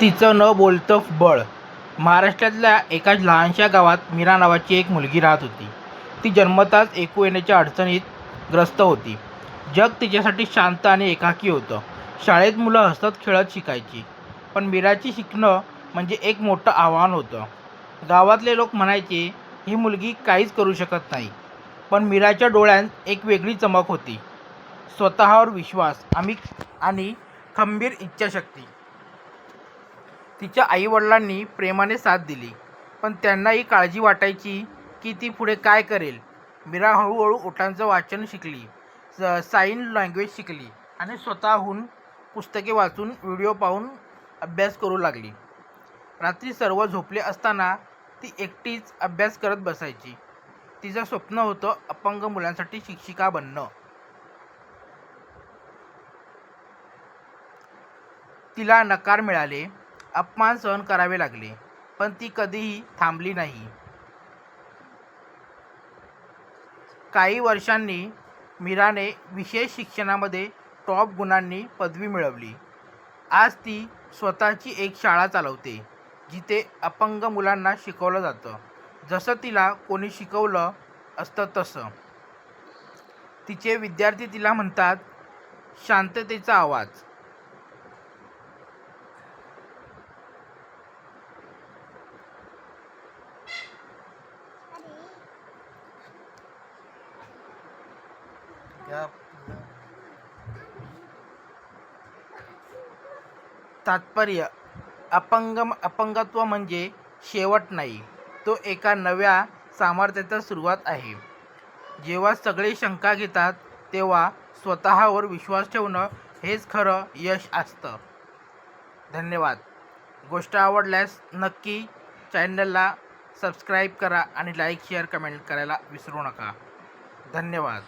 तिचं न बोलतं बळ. महाराष्ट्रातल्या एका लहानशा गावात मीरा नावाची एक मुलगी राहत होती. ती जन्मताच ऐकू येण्याच्या अडचणीत ग्रस्त होती. जग तिच्यासाठी शांत आणि एकाकी होतं. शाळेत मुलं हसत खेळत शिकायची. पण मीराची शिकणं म्हणजे एक मोठं आव्हान होतं. गावातले लोक म्हणायचे ही मुलगी काहीच करू शकत नाही. पण मीराच्या डोळ्यात एक वेगळी चमक होती. स्वतःवर विश्वास आम्ही आणि खंबीर इच्छाशक्ती. तिच्या आईवडिलांनी प्रेमाने साथ दिली. पण त्यांनाही काळजी वाटायची की ती पुढे काय करेल. मीरा हळूहळू ओठांचं वाचन शिकली. स- साईन लँग्वेज शिकली आणि स्वतःहून पुस्तके वाचून व्हिडिओ पाहून अभ्यास करू लागली. रात्री सर्व झोपले असताना ती एकटीच अभ्यास करत बसायची. तिचं स्वप्न होतं अपंग मुलांसाठी शिक्षिका बनणं. तिला नकार मिळाले. अपमान सहन करावे लागले पण ती कधीही थांबली नाही. काही वर्षांनी मीराने विशेष शिक्षणामध्ये टॉप गुणांनी पदवी मिळवली. आज ती स्वतःची एक शाळा चालवते जिथे अपंग मुलांना शिकवलं जातं. जसं तिला कोणी शिकवलं असतं तसं. तिचे विद्यार्थी तिला म्हणतात शांततेचा आवाज. तात्पर्य अपंग अपंगत्व म्हणजे शेवट नाही तो एका नव्या सामर्थ्याचा सुरुवात आहे. जेव्हा सगळे शंका घेतात तेव्हा स्वतःवर विश्वास ठेवणं हेच खरं यश असतं. धन्यवाद. गोष्ट आवडल्यास नक्की चॅनलला सबस्क्राईब करा आणि लाईक शेअर कमेंट करायला विसरू नका. धन्यवाद.